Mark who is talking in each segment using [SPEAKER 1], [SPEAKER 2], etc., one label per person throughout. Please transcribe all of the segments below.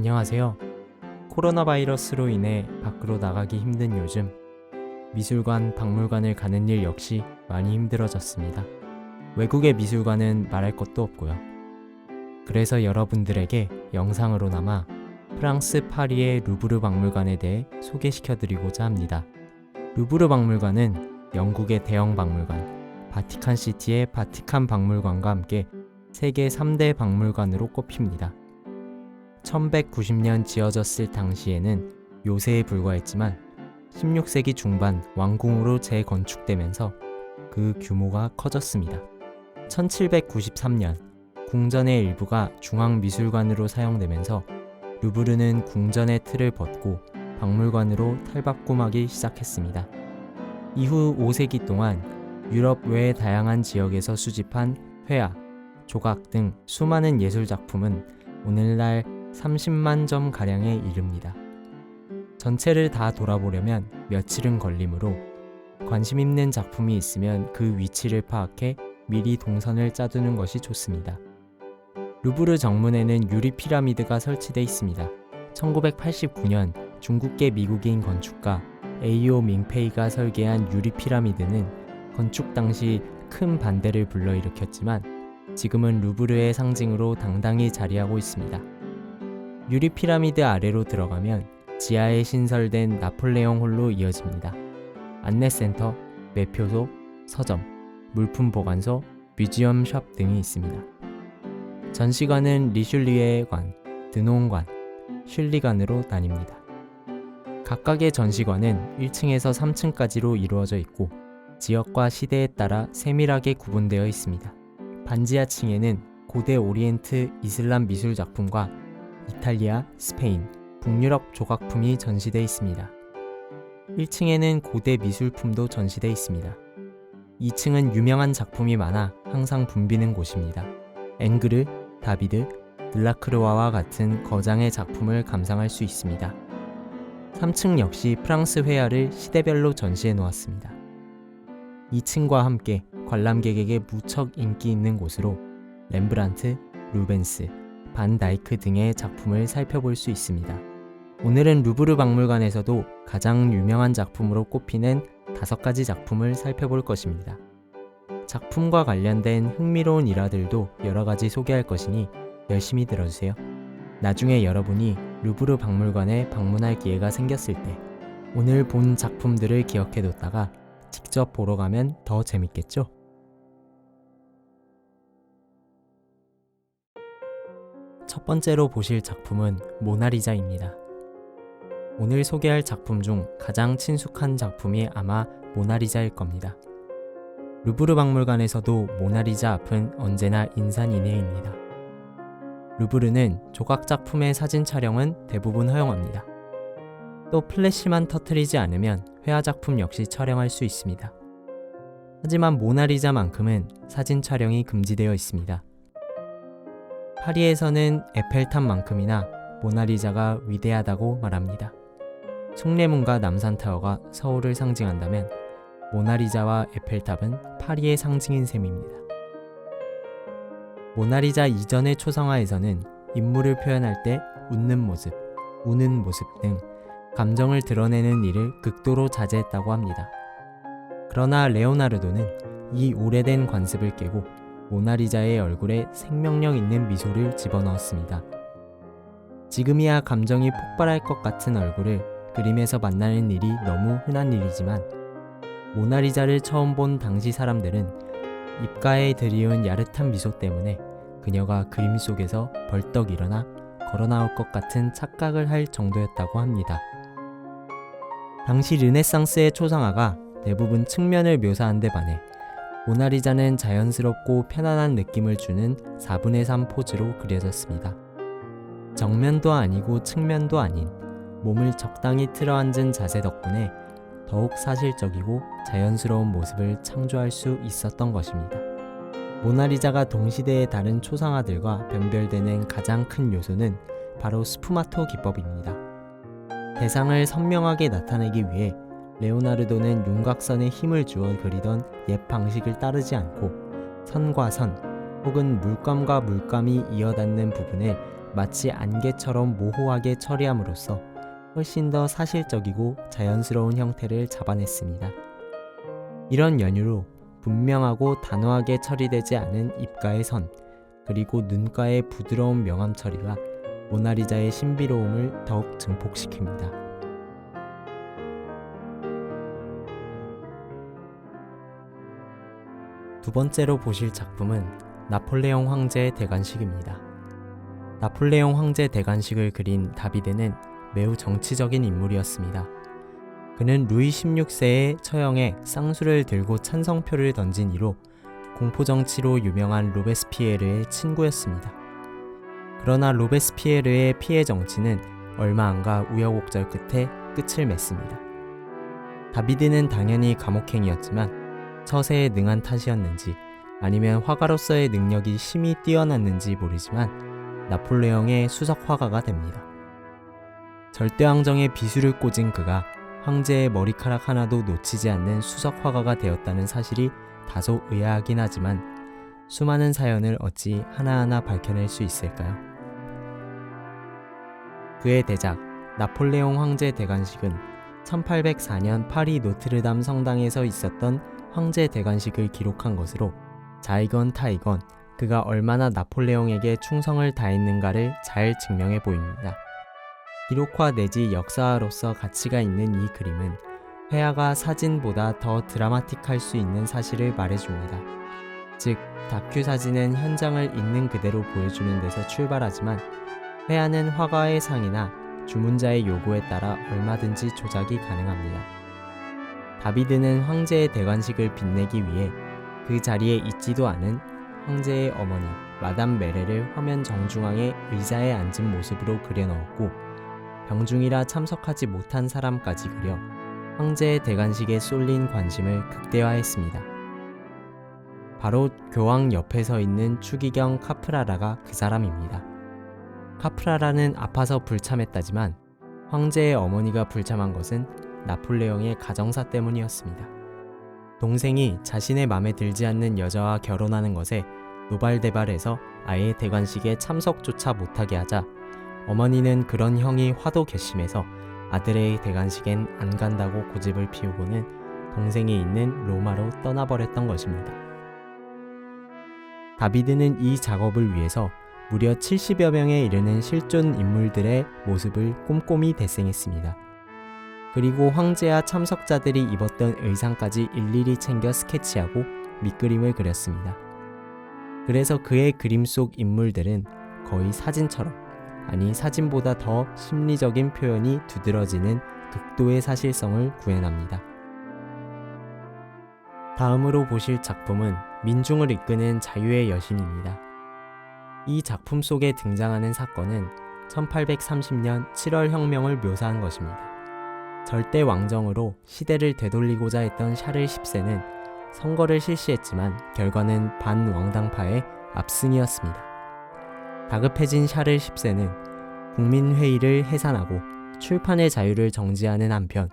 [SPEAKER 1] 안녕하세요. 코로나 바이러스로 인해 밖으로 나가기 힘든 요즘 미술관, 박물관을 가는 일 역시 많이 힘들어졌습니다. 외국의 미술관은 말할 것도 없고요. 그래서 여러분들에게 영상으로나마 프랑스 파리의 루브르 박물관에 대해 소개시켜 드리고자 합니다. 루브르 박물관은 영국의 대형 박물관, 바티칸 시티의 바티칸 박물관과 함께 세계 3대 박물관으로 꼽힙니다. 1190년 지어졌을 당시에는 요새에 불과했지만 16세기 중반 왕궁으로 재건축되면서 그 규모가 커졌습니다. 1793년 궁전의 일부가 중앙미술관으로 사용되면서 루브르는 궁전의 틀을 벗고 박물관으로 탈바꿈하기 시작했습니다. 이후 5세기 동안 유럽 외 다양한 지역에서 수집한 회화, 조각 등 수많은 예술 작품은 오늘날 30만 점 가량에 이릅니다. 전체를 다 돌아보려면 며칠은 걸리므로 관심 있는 작품이 있으면 그 위치를 파악해 미리 동선을 짜두는 것이 좋습니다. 루브르 정문에는 유리 피라미드가 설치되어 있습니다. 1989년 중국계 미국인 건축가 에이오 밍페이가 설계한 유리 피라미드는 건축 당시 큰 반대를 불러일으켰지만 지금은 루브르의 상징으로 당당히 자리하고 있습니다. 유리 피라미드 아래로 들어가면 지하에 신설된 나폴레옹 홀로 이어집니다. 안내센터, 매표소, 서점, 물품 보관소, 뮤지엄 샵 등이 있습니다. 전시관은 리슐리에 관, 드농관, 슐리관으로 나뉩니다. 각각의 전시관은 1층에서 3층까지로 이루어져 있고 지역과 시대에 따라 세밀하게 구분되어 있습니다. 반지하층에는 고대 오리엔트 이슬람 미술 작품과 이탈리아, 스페인, 북유럽 조각품이 전시되어 있습니다. 1층에는 고대 미술품도 전시되어 있습니다. 2층은 유명한 작품이 많아 항상 붐비는 곳입니다. 앵그르, 다비드, 들라크르와와 같은 거장의 작품을 감상할 수 있습니다. 3층 역시 프랑스 회화를 시대별로 전시해 놓았습니다. 2층과 함께 관람객에게 무척 인기 있는 곳으로 렘브란트, 루벤스, 반 다이크 등의 작품을 살펴볼 수 있습니다. 오늘은 루브르 박물관에서도 가장 유명한 작품으로 꼽히는 다섯 가지 작품을 살펴볼 것입니다. 작품과 관련된 흥미로운 일화들도 여러 가지 소개할 것이니 열심히 들어주세요. 나중에 여러분이 루브르 박물관에 방문할 기회가 생겼을 때 오늘 본 작품들을 기억해 뒀다가 직접 보러 가면 더 재밌겠죠? 첫 번째로 보실 작품은 모나리자입니다. 오늘 소개할 작품 중 가장 친숙한 작품이 아마 모나리자일 겁니다. 루브르 박물관에서도 모나리자 앞은 언제나 인산인해입니다. 루브르는 조각 작품의 사진 촬영은 대부분 허용합니다. 또 플래시만 터트리지 않으면 회화 작품 역시 촬영할 수 있습니다. 하지만 모나리자만큼은 사진 촬영이 금지되어 있습니다. 파리에서는 에펠탑만큼이나 모나리자가 위대하다고 말합니다. 숭례문과 남산타워가 서울을 상징한다면 모나리자와 에펠탑은 파리의 상징인 셈입니다. 모나리자 이전의 초상화에서는 인물을 표현할 때 웃는 모습, 우는 모습 등 감정을 드러내는 일을 극도로 자제했다고 합니다. 그러나 레오나르도는 이 오래된 관습을 깨고 모나리자의 얼굴에 생명력 있는 미소를 집어넣었습니다. 지금이야 감정이 폭발할 것 같은 얼굴을 그림에서 만나는 일이 너무 흔한 일이지만 모나리자를 처음 본 당시 사람들은 입가에 드리운 야릇한 미소 때문에 그녀가 그림 속에서 벌떡 일어나 걸어 나올 것 같은 착각을 할 정도였다고 합니다. 당시 르네상스의 초상화가 대부분 측면을 묘사한 데 반해 모나리자는 자연스럽고 편안한 느낌을 주는 4분의 3 포즈로 그려졌습니다. 정면도 아니고 측면도 아닌 몸을 적당히 틀어 앉은 자세 덕분에 더욱 사실적이고 자연스러운 모습을 창조할 수 있었던 것입니다. 모나리자가 동시대의 다른 초상화들과 변별되는 가장 큰 요소는 바로 스푸마토 기법입니다. 대상을 선명하게 나타내기 위해 레오나르도는 윤곽선에 힘을 주어 그리던 옛 방식을 따르지 않고 선과 선 혹은 물감과 물감이 이어닿는 부분에 마치 안개처럼 모호하게 처리함으로써 훨씬 더 사실적이고 자연스러운 형태를 잡아냈습니다. 이런 연유로 분명하고 단호하게 처리되지 않은 입가의 선, 그리고 눈가의 부드러운 명암 처리가 모나리자의 신비로움을 더욱 증폭시킵니다. 두 번째로 보실 작품은 나폴레옹 황제의 대관식입니다. 나폴레옹 황제 대관식을 그린 다비드는 매우 정치적인 인물이었습니다. 그는 루이 16세의 처형에 쌍수를 들고 찬성표를 던진 이로 공포정치로 유명한 로베스피에르의 친구였습니다. 그러나 로베스피에르의 피해 정치는 얼마 안가 우여곡절 끝에 끝을 맺습니다. 다비드는 당연히 감옥행이었지만 처세에 능한 탓이었는지 아니면 화가로서의 능력이 심히 뛰어났는지 모르지만 나폴레옹의 수석 화가가 됩니다. 절대왕정의 비수를 꽂은 그가 황제의 머리카락 하나도 놓치지 않는 수석 화가가 되었다는 사실이 다소 의아하긴 하지만 수많은 사연을 어찌 하나하나 밝혀낼 수 있을까요? 그의 대작 나폴레옹 황제 대관식은 1804년 파리 노트르담 성당에서 있었던 황제 대관식을 기록한 것으로 자이건 타이건 그가 얼마나 나폴레옹에게 충성을 다했는가를 잘 증명해 보입니다. 기록화 내지 역사화로서 가치가 있는 이 그림은 회화가 사진보다 더 드라마틱할 수 있는 사실을 말해줍니다. 즉, 다큐 사진은 현장을 있는 그대로 보여주는 데서 출발하지만 회화는 화가의 상이나 주문자의 요구에 따라 얼마든지 조작이 가능합니다. 다비드는 황제의 대관식을 빛내기 위해 그 자리에 있지도 않은 황제의 어머니 마담 메레를 화면 정중앙에 의자에 앉은 모습으로 그려넣었고 병중이라 참석하지 못한 사람까지 그려 황제의 대관식에 쏠린 관심을 극대화했습니다. 바로 교황 옆에 서 있는 추기경 카프라라가 그 사람입니다. 카프라라는 아파서 불참했다지만 황제의 어머니가 불참한 것은 나폴레옹의 가정사 때문이었습니다. 동생이 자신의 마음에 들지 않는 여자와 결혼하는 것에 노발대발해서 아예 대관식에 참석조차 못하게 하자 어머니는 그런 형이 화도 괘씸해서 아들의 대관식엔 안 간다고 고집을 피우고는 동생이 있는 로마로 떠나버렸던 것입니다. 다비드는 이 작업을 위해서 무려 70여 명에 이르는 실존 인물들의 모습을 꼼꼼히 대생했습니다. 그리고 황제와 참석자들이 입었던 의상까지 일일이 챙겨 스케치하고 밑그림을 그렸습니다. 그래서 그의 그림 속 인물들은 거의 사진처럼, 아니 사진보다 더 심리적인 표현이 두드러지는 극도의 사실성을 구현합니다. 다음으로 보실 작품은 민중을 이끄는 자유의 여신입니다. 이 작품 속에 등장하는 사건은 1830년 7월 혁명을 묘사한 것입니다. 절대 왕정으로 시대를 되돌리고자 했던 샤를 10세는 선거를 실시했지만 결과는 반왕당파의 압승이었습니다. 다급해진 샤를 10세는 국민회의를 해산하고 출판의 자유를 정지하는 한편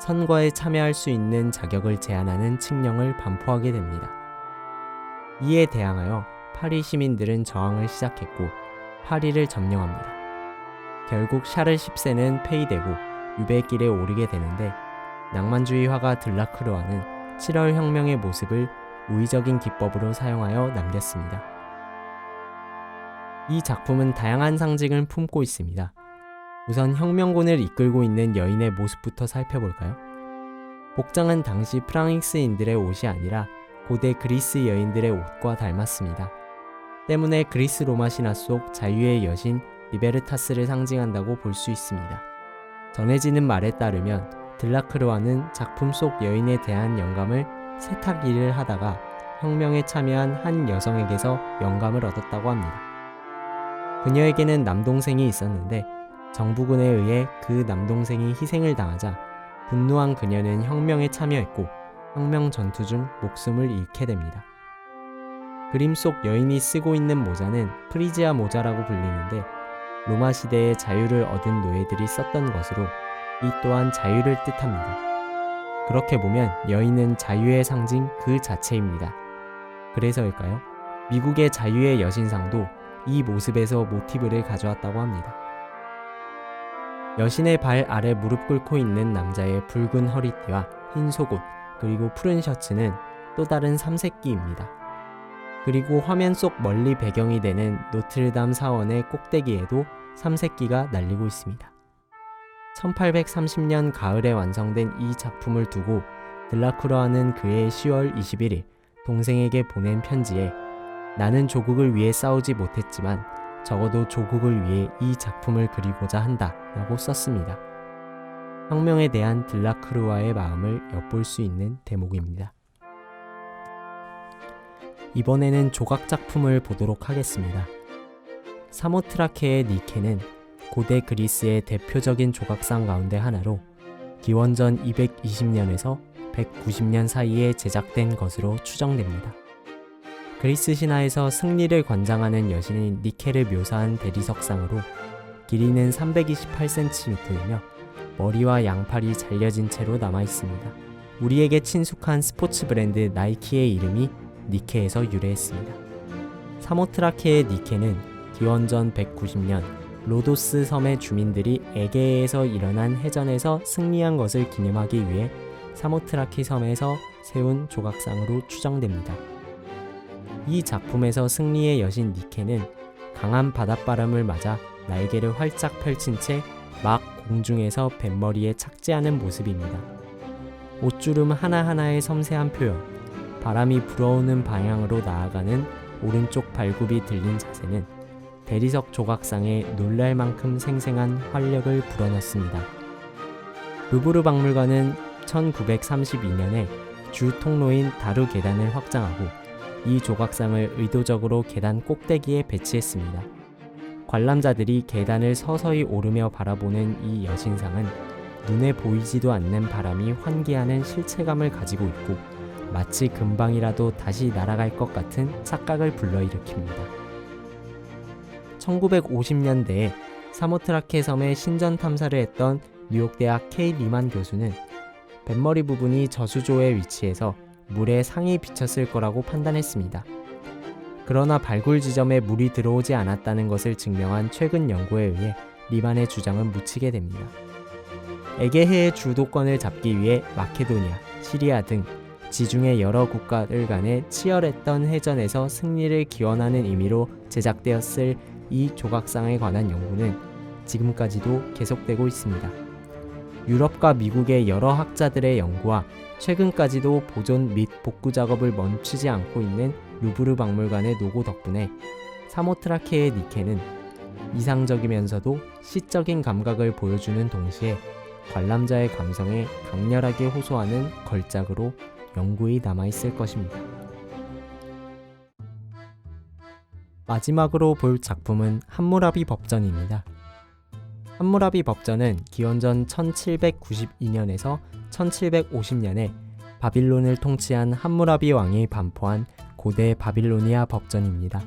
[SPEAKER 1] 선거에 참여할 수 있는 자격을 제한하는 칙령을 반포하게 됩니다. 이에 대항하여 파리 시민들은 저항을 시작했고 파리를 점령합니다. 결국 샤를 10세는 폐위되고 유배길에 오르게 되는데 낭만주의 화가 들라크르와는 7월 혁명의 모습을 우의적인 기법으로 사용하여 남겼습니다. 이 작품은 다양한 상징을 품고 있습니다. 우선 혁명군을 이끌고 있는 여인의 모습부터 살펴볼까요? 복장은 당시 프랑스인들의 옷이 아니라 고대 그리스 여인들의 옷과 닮았습니다. 때문에 그리스 로마 신화 속 자유의 여신 리베르타스를 상징한다고 볼 수 있습니다. 전해지는 말에 따르면 들라크르와는 작품 속 여인에 대한 영감을 세탁 일을 하다가 혁명에 참여한 한 여성에게서 영감을 얻었다고 합니다. 그녀에게는 남동생이 있었는데 정부군에 의해 그 남동생이 희생을 당하자 분노한 그녀는 혁명에 참여했고 혁명 전투 중 목숨을 잃게 됩니다. 그림 속 여인이 쓰고 있는 모자는 프리지아 모자라고 불리는데 로마 시대에 자유를 얻은 노예들이 썼던 것으로 이 또한 자유를 뜻합니다. 그렇게 보면 여인은 자유의 상징 그 자체입니다. 그래서일까요? 미국의 자유의 여신상도 이 모습에서 모티브를 가져왔다고 합니다. 여신의 발 아래 무릎 꿇고 있는 남자의 붉은 허리띠와 흰 속옷 그리고 푸른 셔츠는 또 다른 삼색기입니다. 그리고 화면 속 멀리 배경이 되는 노트르담 사원의 꼭대기에도 삼색기가 날리고 있습니다. 1830년 가을에 완성된 이 작품을 두고 들라크루아는 그해 10월 21일 동생에게 보낸 편지에 나는 조국을 위해 싸우지 못했지만 적어도 조국을 위해 이 작품을 그리고자 한다 라고 썼습니다. 혁명에 대한 들라크루아의 마음을 엿볼 수 있는 대목입니다. 이번에는 조각 작품을 보도록 하겠습니다. 사모트라케의 니케는 고대 그리스의 대표적인 조각상 가운데 하나로 기원전 220년에서 190년 사이에 제작된 것으로 추정됩니다. 그리스 신화에서 승리를 관장하는 여신인 니케를 묘사한 대리석상으로 길이는 328cm이며 머리와 양팔이 잘려진 채로 남아 있습니다. 우리에게 친숙한 스포츠 브랜드 나이키의 이름이 니케에서 유래했습니다. 사모트라케의 니케는 기원전 190년 로도스 섬의 주민들이 에게에서 일어난 해전에서 승리한 것을 기념하기 위해 사모트라키 섬에서 세운 조각상으로 추정됩니다. 이 작품에서 승리의 여신 니케는 강한 바닷바람을 맞아 날개를 활짝 펼친 채 막 공중에서 뱃머리에 착지하는 모습입니다. 옷주름 하나하나의 섬세한 표현, 바람이 불어오는 방향으로 나아가는 오른쪽 발굽이 들린 자세는 대리석 조각상에 놀랄 만큼 생생한 활력을 불어넣습니다. 루브르 박물관은 1932년에 주 통로인 다루 계단을 확장하고 이 조각상을 의도적으로 계단 꼭대기에 배치했습니다. 관람자들이 계단을 서서히 오르며 바라보는 이 여신상은 눈에 보이지도 않는 바람이 환기하는 실체감을 가지고 있고 마치 금방이라도 다시 날아갈 것 같은 착각을 불러일으킵니다. 1950년대에 사모트라케 섬의 신전 탐사를 했던 뉴욕대학 K 리만 교수는 뱃머리 부분이 저수조에 위치해서 물에 상이 비쳤을 거라고 판단했습니다. 그러나 발굴 지점에 물이 들어오지 않았다는 것을 증명한 최근 연구에 의해 리만의 주장은 묻히게 됩니다. 에게해의 주도권을 잡기 위해 마케도니아, 시리아 등 지중해 여러 국가들 간의 치열했던 해전에서 승리를 기원하는 의미로 제작되었을 이 조각상에 관한 연구는 지금까지도 계속되고 있습니다. 유럽과 미국의 여러 학자들의 연구와 최근까지도 보존 및 복구 작업을 멈추지 않고 있는 루브르 박물관의 노고 덕분에 사모트라케의 니케는 이상적이면서도 시적인 감각을 보여주는 동시에 관람자의 감성에 강렬하게 호소하는 걸작으로 영구히 남아있을 것입니다. 마지막으로 볼 작품은 함무라비 법전입니다. 함무라비 법전은 기원전 1792년에서 1750년에 바빌론을 통치한 함무라비 왕이 반포한 고대 바빌로니아 법전입니다.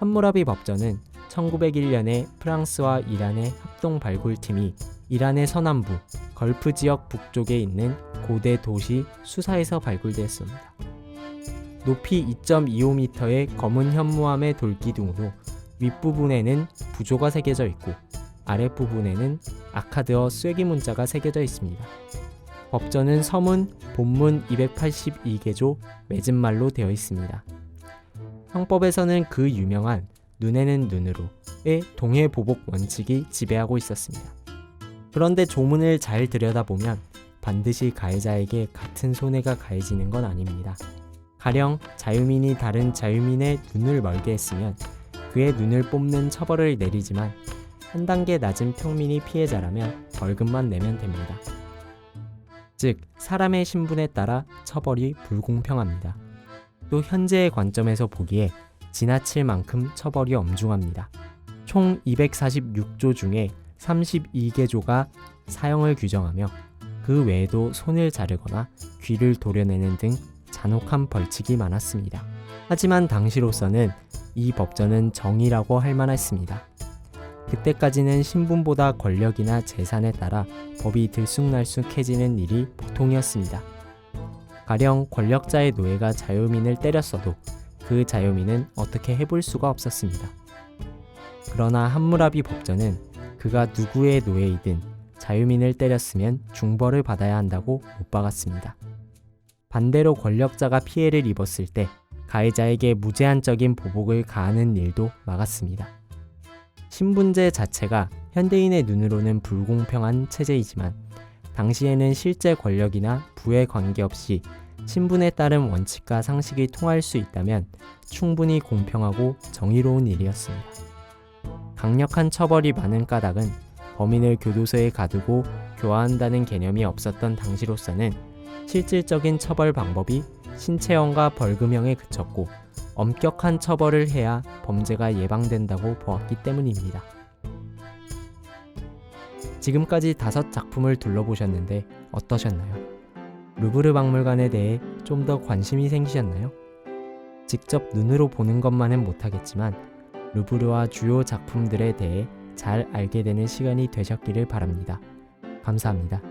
[SPEAKER 1] 함무라비 법전은 1901년에 프랑스와 이란의 합동 발굴팀이 이란의 서남부 걸프 지역 북쪽에 있는 고대 도시 수사에서 발굴되었습니다. 높이 2.25m의 검은 현무암의 돌기둥으로 윗부분에는 부조가 새겨져 있고 아랫부분에는 아카드어 쐐기 문자가 새겨져 있습니다. 법전은 서문, 본문 282개조 맺은말로 되어 있습니다. 형법에서는 그 유명한 눈에는 눈으로의 동해 보복 원칙이 지배하고 있었습니다. 그런데 조문을 잘 들여다보면 반드시 가해자에게 같은 손해가 가해지는 건 아닙니다. 가령 자유민이 다른 자유민의 눈을 멀게 했으면 그의 눈을 뽑는 처벌을 내리지만 한 단계 낮은 평민이 피해자라면 벌금만 내면 됩니다. 즉, 사람의 신분에 따라 처벌이 불공평합니다. 또 현재의 관점에서 보기에 지나칠 만큼 처벌이 엄중합니다. 총 246조 중에 32개조가 사형을 규정하며 그 외에도 손을 자르거나 귀를 도려내는 등 잔혹한 벌칙이 많았습니다. 하지만 당시로서는 이 법전은 정의라고 할 만했습니다. 그때까지는 신분보다 권력이나 재산에 따라 법이 들쑥날쑥해지는 일이 보통이었습니다. 가령 권력자의 노예가 자유민을 때렸어도 그 자유민은 어떻게 해볼 수가 없었습니다. 그러나 함무라비 법전은 그가 누구의 노예이든 자유민을 때렸으면 중벌을 받아야 한다고 못 박았습니다. 반대로 권력자가 피해를 입었을 때 가해자에게 무제한적인 보복을 가하는 일도 막았습니다. 신분제 자체가 현대인의 눈으로는 불공평한 체제이지만 당시에는 실제 권력이나 부에 관계없이 신분에 따른 원칙과 상식이 통할 수 있다면 충분히 공평하고 정의로운 일이었습니다. 강력한 처벌이 많은 까닭은 범인을 교도소에 가두고 교화한다는 개념이 없었던 당시로서는 실질적인 처벌 방법이 신체형과 벌금형에 그쳤고 엄격한 처벌을 해야 범죄가 예방된다고 보았기 때문입니다. 지금까지 다섯 작품을 둘러보셨는데 어떠셨나요? 루브르 박물관에 대해 좀 더 관심이 생기셨나요? 직접 눈으로 보는 것만은 못하겠지만 루브르와 주요 작품들에 대해 잘 알게 되는 시간이 되셨기를 바랍니다. 감사합니다.